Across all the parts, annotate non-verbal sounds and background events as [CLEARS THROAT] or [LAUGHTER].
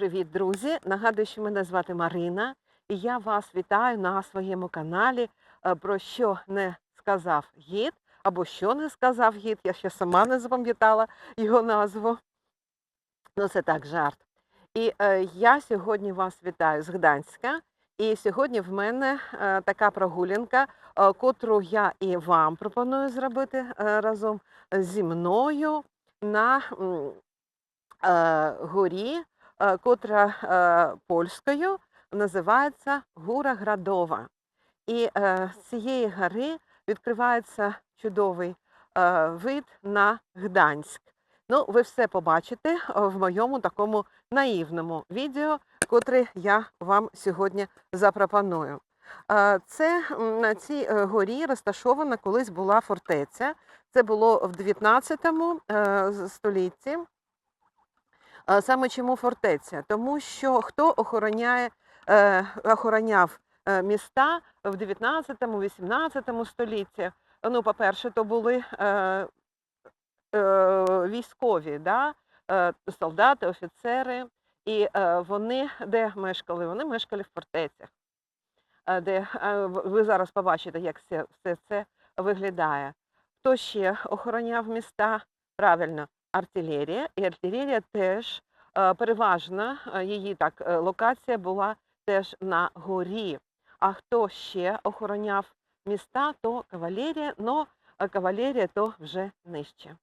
привіт, друзі! Нагадую, що мене звати Марина, і я вас вітаю на своєму каналі. е, Про що не сказав гід, або що не сказав гід. Я ще сама не запам'ятала його назву. Ну, це так, жарт. І е, я сьогодні вас вітаю з Гданська. І сьогодні в мене е, така прогулянка, е, котру я і вам пропоную зробити е, разом зі мною на е, горі, котра е, польською називається Гура Градова. І е, з цієї гори відкривається чудовий е, вид на Гданськ. Ну, ви все побачите е, в моєму такому наївному відео, котре я вам сьогодні запропоную. Е, Це на цій е, горі розташована колись була фортеця. Це було в 19 е, столітті. Саме чому фортеця? Тому що хто охороняє, е, охороняв е, міста в 19-18 столітті? Ну, по-перше, то були е, військові, да? солдати, офіцери, і вони де мешкали? Вони мешкали в фортецях, де ви зараз побачите, як все, все це виглядає. Хто ще охороняв міста? Правильно, артилерія. І артилерія теж переважна е, її так е, локація була теж на горі. А хто ще охороняв міста, то кавалерія, но е, кавалерія то вже нижче.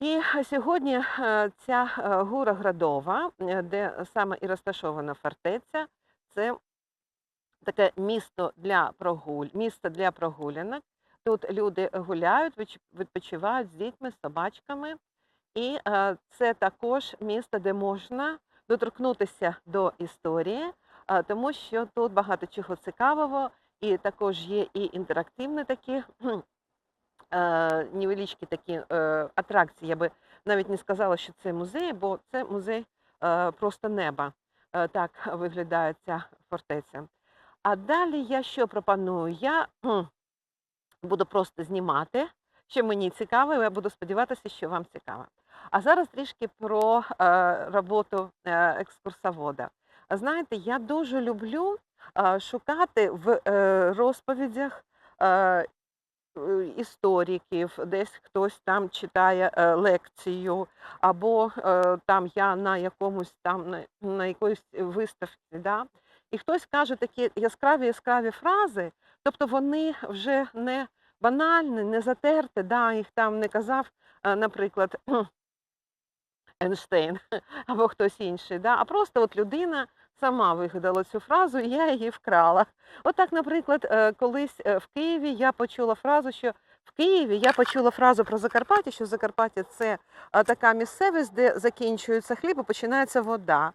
І сьогодні е, ця е, гора Градова, е, де саме і розташована фортеця, це таке місто для прогуль, місце для прогулянок. Тут люди гуляють, відпочивають з дітьми, з собачками. І е, це також місто, де можна доторкнутися до історії, е, тому що тут багато чого цікавого, і також є і інтерактивні такі е, невеличкі такі атракції. Я би навіть не сказала, що це музей, бо це музей просто неба. Так [LAUGHS] виглядає ця фортеця. А далі я що пропоную? Я буду просто знімати, що мені цікаво, я буду сподіватися, що вам цікаво. А зараз трішки про е, роботу е, екскурсовода. Знаєте, я дуже люблю е, шукати в розповідях істориків, десь хтось там читає е, лекцію, або е, там я на якомусь там на, на якоїсь виставці, да? і хтось каже такі яскраві яскраві фрази, тобто вони вже не банальні, не затерті, да? їх там не казав, е, наприклад, [CLEARS THROAT] Ейнштейн [LAUGHS] або хтось інший, да? а просто от людина сама вигадала цю фразу, і я її вкрала. Отак, наприклад, е, колись е, в Києві я почула фразу, що в Києві я почула фразу про Закарпаття, що Закарпаття це така місцевість, де закінчується хліб і починається вода.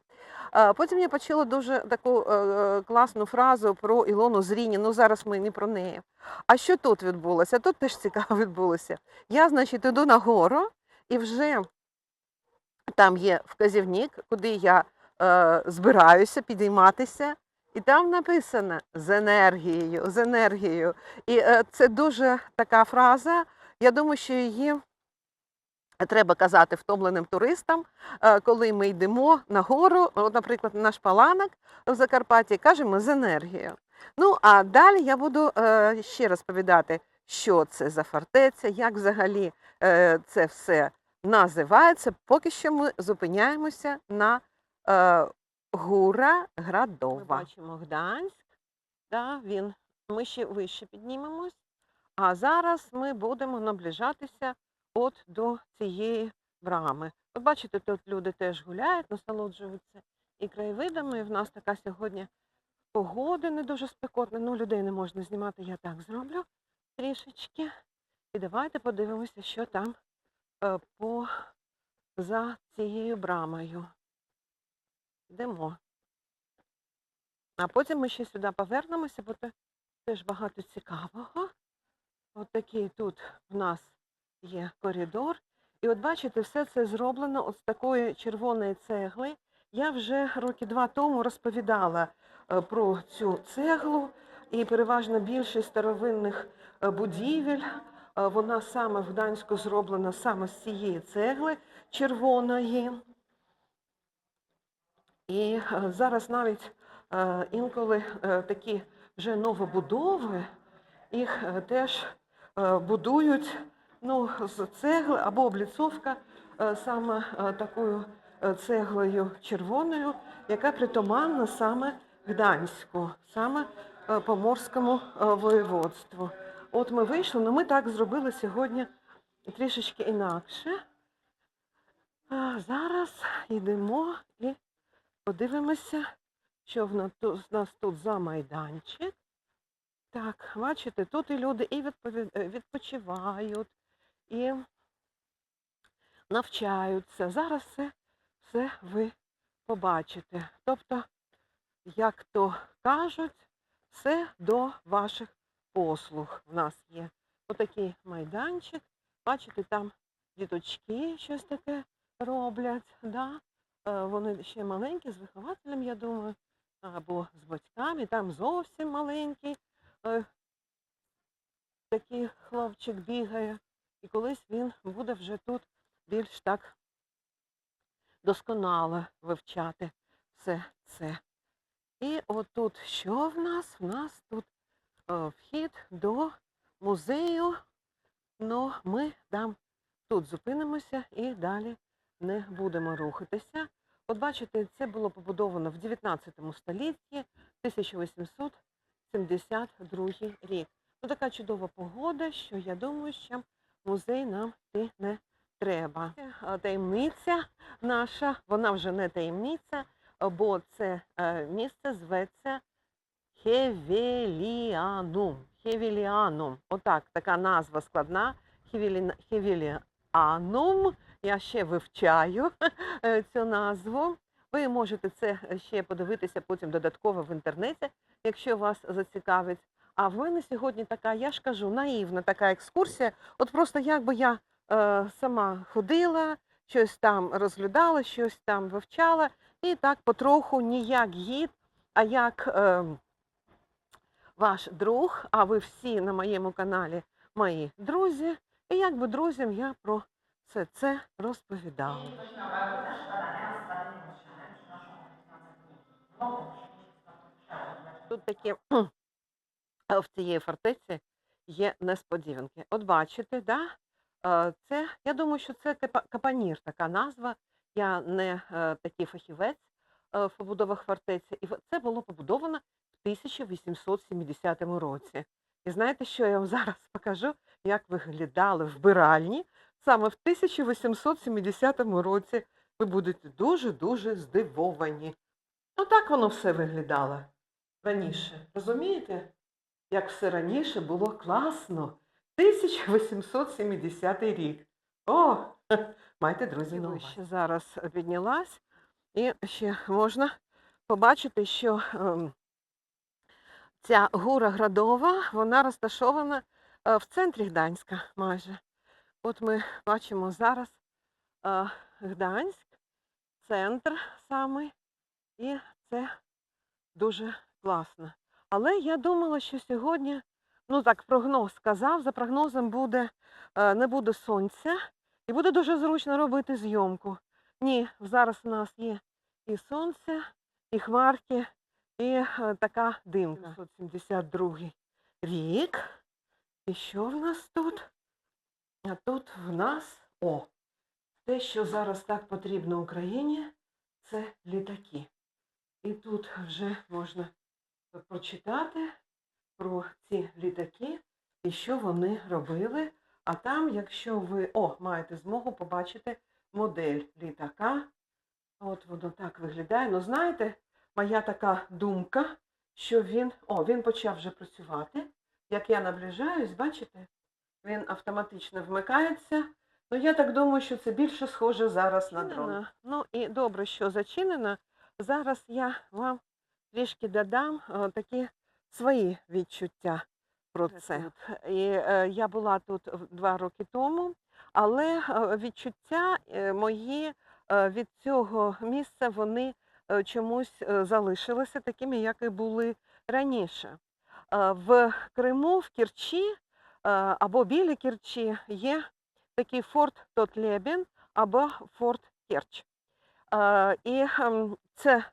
Е, Потім я почула дуже таку е, класну фразу про Ілону Зріні. Ну зараз ми не про неї. А що тут відбулося? Тут теж цікаво [LAUGHS] відбулося. Я, значить, іду на гору і вже там є вказівник, куди я е, збираюся підійматися, і там написано з енергією, з енергією. І е, це дуже така фраза. Я думаю, що її треба казати втомленим туристам, е, коли ми йдемо на гору, наприклад, на шпаланок в Закарпатті, кажемо з енергією. Ну, а далі я буду е, ще розповідати, що це за фортеця, як взагалі е, це все називається. Поки що ми зупиняємося на Гура Градова. Ми бачимо Гданськ, да, він, ми ще вище піднімемось, а зараз ми будемо наближатися от до цієї брами. От бачите, тут люди теж гуляють, насолоджуються і краєвидами. В нас така сьогодні погода не дуже спекотна. Ну, людей не можна знімати, я так зроблю трішечки. І давайте подивимося, що там е, по за цією брамою. Йдемо. А потім ми ще сюди повернемося, бо це теж багато цікавого. От такий тут в нас є коридор. І от бачите, все це зроблено от з такої червоної цегли. Я вже роки два тому розповідала е, про цю цеглу, і переважно більшість старовинних е, будівель. е, Вона саме в Гданську зроблена саме з цієї цегли червоної. І зараз навіть інколи такі вже новобудови, їх теж будують ну, з цегли або обліцовка е, саме е, такою е, цеглою червоною, яка притаманна саме Гданську, саме Поморському воєводству. От ми вийшли, але ми так зробили сьогодні трішечки інакше. Зараз йдемо і подивимося, що в нас тут, за майданчик. Так, бачите, тут і люди і відпочивають, і навчаються. Зараз все, все ви побачите. Тобто, як то кажуть, все до ваших послуг в нас є. Отакий майданчик. Бачите, там діточки щось таке роблять. Да? Е, Вони ще маленькі, з вихователем, я думаю, або з батьками. Там зовсім маленький е, такий хлопчик бігає. І колись він буде вже тут більш так досконало вивчати все це. І отут що в нас? В нас тут е, вхід до музею. Ну, ми там тут зупинимося і далі не будемо рухатися. От бачите, це було побудовано в 19 столітті, 1872 рік. Ну, така чудова погода, що я думаю, що музей нам йти не треба. Е, Таємниця наша, вона вже не таємниця, бо це е, місце зветься Хевеліанум. Хевеліанум. Отак, така назва складна. Хевеліна- Хевеліанум. Я ще вивчаю е, цю назву. Ви можете це ще подивитися потім додатково в інтернеті, якщо вас зацікавить. А в мене сьогодні така, я ж кажу, наївна така екскурсія. От просто якби я е, сама ходила, щось там розглядала, щось там вивчала, і так потроху не як гід, а як е, ваш друг, а ви всі на моєму каналі мої друзі. І якби друзям я про все це розповідала. Тут такі в цієї фортеці є несподіванки. От бачите, да? е, це, я думаю, що це капанір, така назва. Я не е, такий фахівець е, в побудовах фортеці. І це було побудовано в 1870 році. І знаєте, що я вам [LAUGHS] зараз покажу, як виглядали вбиральні саме в 1870 році. Ви будете дуже-дуже здивовані. Ну так воно все виглядало раніше. Розумієте? Як все раніше було класно. 1870 рік. О, [LAUGHS] майте друзі на увазі. Зараз піднялась, і ще можна побачити, що ем, ця гора Градова, вона розташована е, в центрі Гданська майже. От ми бачимо зараз е, Гданськ, центр саме, і це дуже класно. Але я думала, що сьогодні, ну так, прогноз сказав, за прогнозом буде, е, не буде сонця, і буде дуже зручно робити зйомку. Ні, зараз у нас є і сонце, і хмарки, і е, така димка. 1972 рік. І що в нас тут? А тут в нас, о, те, що зараз так потрібно Україні, це літаки. І тут вже можна прочитати про ці літаки і що вони робили. А там, якщо ви о, маєте змогу побачити модель літака, от воно так виглядає. Ну, знаєте, моя така думка, що він, о, він почав вже працювати. Як я наближаюсь, бачите, він автоматично вмикається. Ну, я так думаю, що це більше схоже зараз на дрон. Ну і добре, що зачинено. Зараз я вам трішки додам такі свої відчуття про це. І е, я була тут два роки тому, але е, відчуття е, мої від цього місця вони чомусь залишилися такими, як і були раніше. В Криму, в Керчі або біля Керчі є такий форт Тотлебін або форт Керч. І ем, це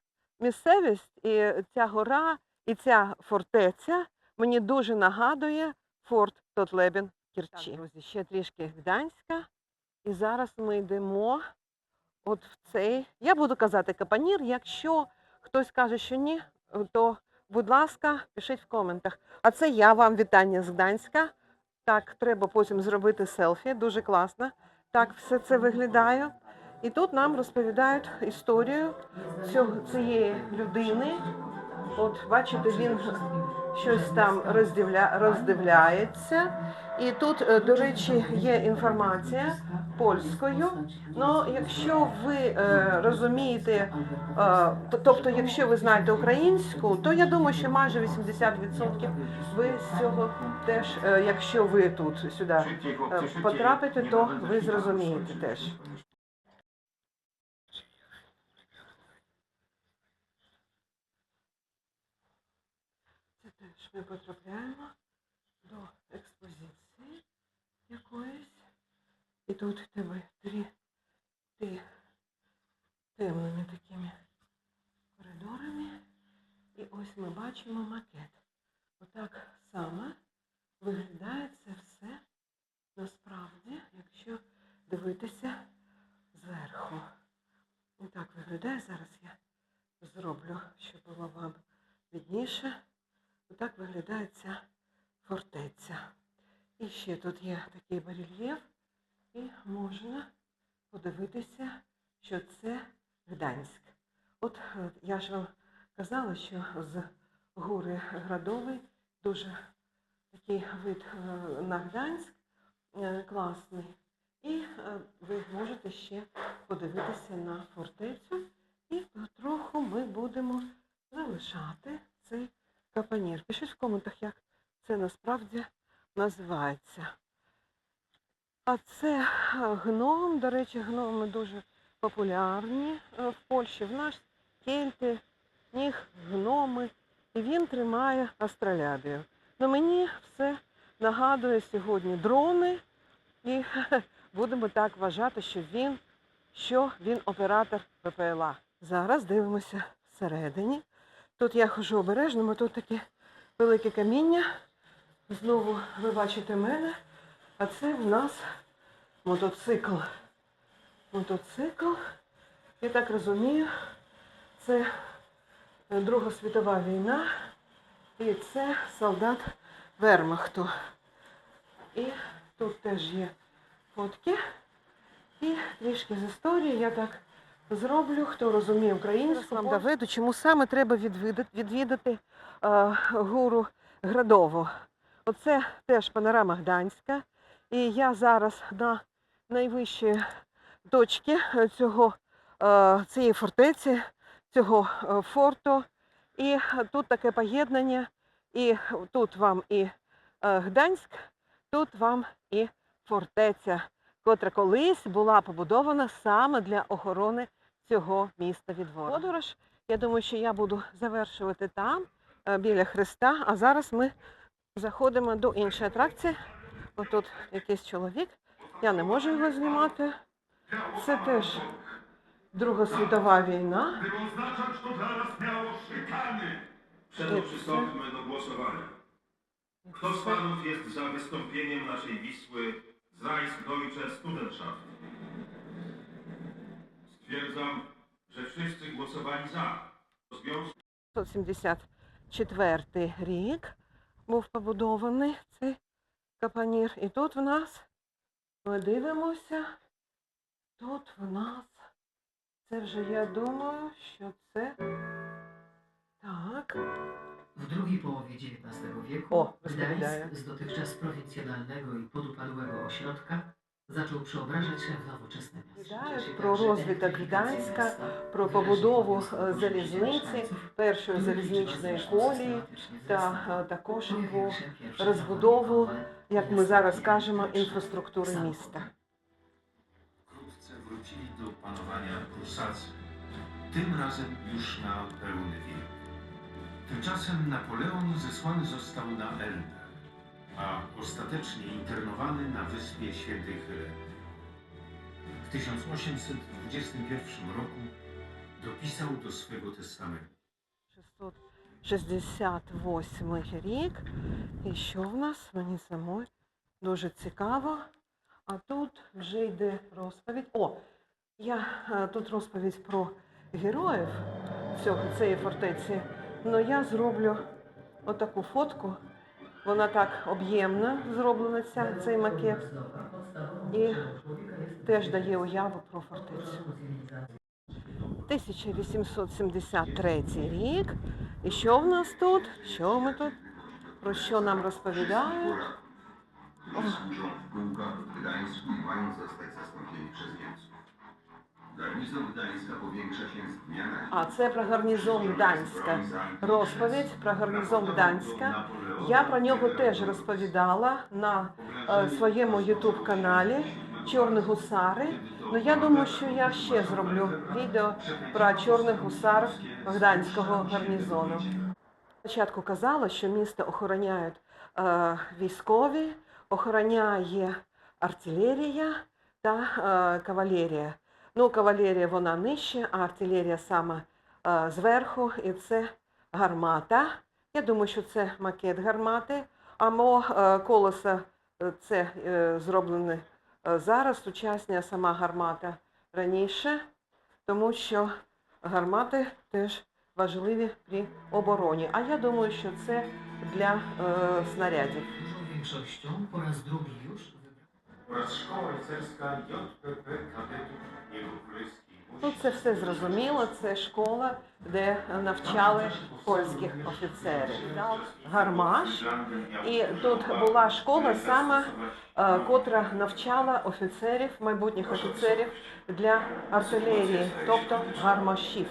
місцевість і ця гора, і ця фортеця мені дуже нагадує форт Тотлебін в Керчі. Так, друзі, ще трішки Гданська. І зараз ми йдемо от в цей. Я буду казати капанір. Якщо хтось каже, що ні, то будь ласка, пишіть в коментах. А це я вам вітання з Гданська. Так, треба потім зробити селфі. Дуже класно. Так все це виглядає. І тут нам розповідають історію цього, цієї людини. От бачите, він щось там роздивля, роздивляється. І тут, е, до речі, є інформація польською. Ну, якщо ви е, розумієте, е, тобто, якщо ви знаєте українську, то я думаю, що майже 80% ви з цього теж, е, якщо ви тут сюди е, потрапите, то ви зрозумієте теж. Ми потрапляємо до експозиції якоїсь. І тут в тебе три, ти темними такими коридорами. І ось ми бачимо макет. Отак саме виглядає це все насправді, якщо дивитися зверху. І так виглядає. Зараз я зроблю, щоб було вам видніше. Отак виглядає ця фортеця. І ще тут є такий барельєф, і можна подивитися, що це Гданськ. От е, я ж вам казала, що з гори Градовий дуже такий вид е, на Гданськ е, класний. І ви можете ще подивитися на фортецю. І потроху ми будемо залишати цей капанір. Пишіть в коментах, як це насправді називається. А це гном. До речі, гноми дуже популярні е, в Польщі. В нас кельти, них гноми. І він тримає астролябію. Ну мені все нагадує сьогодні дрони. І будемо так вважати, що він, що він оператор ВПЛА. Зараз дивимося всередині. Тут я хожу обережно, бо тут таке велике каміння. Знову ви бачите мене, а це в нас мотоцикл. Мотоцикл, я так розумію, це Друга світова війна, і це солдат Вермахту. І тут теж є фотки. І трішки з історії я так зроблю, хто розуміє українську. Вам доведу, чому саме треба відвідати, відвідати е, гору Градову. Оце теж панорама Гданська. І я зараз на найвищій точці е, цього, е, цієї фортеці, цього е, форту. І тут таке поєднання. І тут вам і е, Гданськ, тут вам і фортеця, котра колись була побудована саме для охорони цього міста від ворога. Подорож, я думаю, що я буду завершувати там, е, біля Христа. А зараз ми заходимо до іншої атракції. Отут якийсь чоловік. Я не можу його знімати. Це теж Друга світова війна. By oznaczać to dla nas miało szykany. Przedtem przystąpmy do głosowania. Stwierdzam, że wszyscy głosowali za. W związku 1974 рік був побудований цей капанір. І тут в нас, ми дивимося, тут в нас, це вже я думаю, що це так. W drugiej połowie XIX wieku O, rozpowiadają. Gdańsk z dotychczas prowincjonalnego i podupadłego ośrodka zaczął przeobrażać się w nowoczesne miasto. Розповідають W czasie про розвиток Гданська, про побудову е, залізниці, першої залізничної колії та е, також про розбудову, як ми miasta зараз кажемо, інфраструктури міста. Wkrótce wrócili do panowania Prusacy, tym razem już na pełny wiek. Tymczasem Napoleon zesłany został na Elbę, a ostatecznie internowany na wyspie Świętej Heleny. W 1821 roku dopisał do swego testamentu. 668 рік. І що в нас? Мені самой дуже цікаво. А тут вже йде розповідь. О, я е, тут розповідь про героїв цього, цієї фортеці. Ну я зроблю отаку фотку. Вона так об'ємна зроблена ця, цей макет. І теж дає уяву про фортецю. 1873 рік. І що в нас тут? Що ми тут? Про що нам розповідають? służą А це про гарнізон Гданська. Розповідь про гарнізон Гданська. Я про нього теж розповідала на е, своєму ютуб каналі Чорні гусари. Ну я думаю, що я ще зроблю відео про чорних гусар Гданського гарнізону. Спочатку казала, що місто охороняють е, військові, охороняє артилерія та е, кавалерія. Ну, кавалерія вона нижче, а артилерія саме е, зверху, і це гармата. Я думаю, що це макет гармати. А мо е, колеса е, це е, зроблене е, зараз, сучасні, а сама гармата раніше, тому що гармати теж важливі при обороні. А я думаю, що це для е, снарядів. Po raz drugi już wybrał Królewskiej Ну, це все зрозуміло. Це школа, де навчали польських офіцерів. Гармаш. І тут була школа саме, е, котра навчала офіцерів, майбутніх офіцерів для артилерії, тобто гармашів.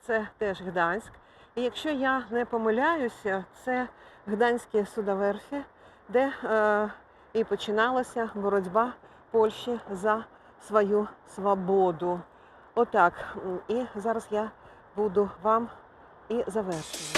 Це теж Гданськ. І якщо я не помиляюся, це Гданські судоверфі, де е, і починалася боротьба Польщі за свою свободу. Отак. І зараз я буду вам і завершую.